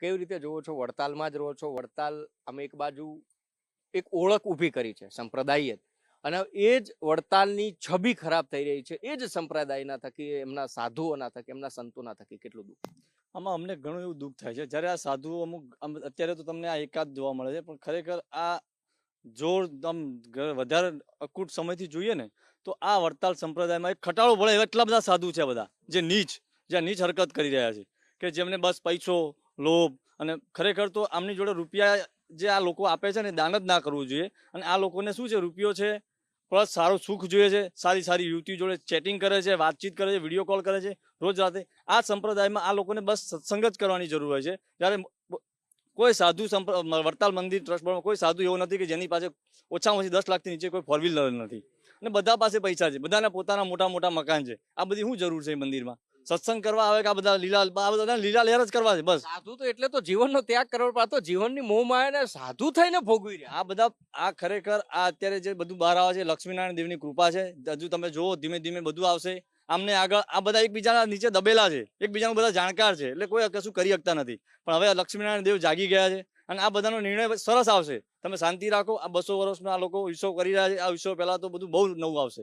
કેવી રીતે જોવો છો? વડતાલમાં જ રહો છો? વડતાલ અમે એક બાજુ એક ઓળખ ઊભી કરી છે સંપ્રદાય અને એ જ વડતાલની છબી ખરાબ થઈ રહી છે. એ જ સંપ્રદાયના થકી, એમના સાધુઓના થકી, એમના સંતોના થકી કેટલું દુઃખ? આમાં અમને ઘણું એવું દુઃખ થાય છે. જ્યારે આ સાધુઓ અમુક અત્યારે તો તમને આ એકાદ જોવા મળે છે, પણ ખરેખર આ જોર આમ વધારે અકૂટ સમયથી જોઈએ ને, તો આ વડતાલ સંપ્રદાયમાં એક ખટાળો ભળે એવા એટલા બધા સાધુ છે બધા, જે નીચ જે નીચ હરકત કરી રહ્યા છે. કે જેમને બસ પૈસો લોભ અને ખરેખર તો આમની જોડે રૂપિયા જે આ લોકો આપે છે ને દાન જ ના કરવું જોઈએ. અને આ લોકોને શું છે? રૂપિયો છે પ્લસ સારું સુખ જોઈએ છે. સારી સારી યુવતી જોડે ચેટિંગ કરે છે, વાતચીત કરે છે વીડિયો કોલ કરે છે રોજ રાતે. આ સંપ્રદાયમાં આ લોકોને બસ સત્સંગ જ કરવાની જરૂર હોય છે. જ્યારે કોઈ સાધુ વડતાલ મંદિર ટ્રસ્ટ બોર્ડમાં કોઈ સાધુ એવો નથી કે જેની પાસે ઓછામાં ઓછી દસ લાખથી નીચે કોઈ ફોર વ્હીલર નથી. અને બધા પાસે પૈસા છે. બધાના પોતાના મોટા મોટા મકાન છે. આ બધી શું જરૂર છે મંદિરમાં? સત્સંગ કરવા આવે કે આ બધા લીલા આ બધા લીલા લહેર જ કરવા છે બસ. સાધુ તો એટલે તો જીવનનો ત્યાગ કરવો પડતો જીવનની મોહ માયાને સાધુ થઈને ભોગવી રહ્યા. આ બધા આ ખરેખર આ અત્યારે જે બધું બહાર આવે છે લક્ષ્મીનારાયણ દેવની કૃપા છે હજુ તમે જુઓ ધીમે ધીમે બધું આવશે. આમને આગળ આ બધા એકબીજાના નીચે દબેલા છે. એકબીજાનું બધા જાણકાર છે. એટલે કોઈ કશું કરી શકતા નથી. પણ હવે લક્ષ્મીનારાયણ દેવ જાગી ગયા છે અને આ બધાનો નિર્ણય સરસ આવશે. તમે શાંતિ રાખો. આ બસો વર્ષનો આ લોકો વિશ્વ કરી રહ્યા છે. આ વિશ્વ પહેલાં તો બધું બહુ નવું આવશે.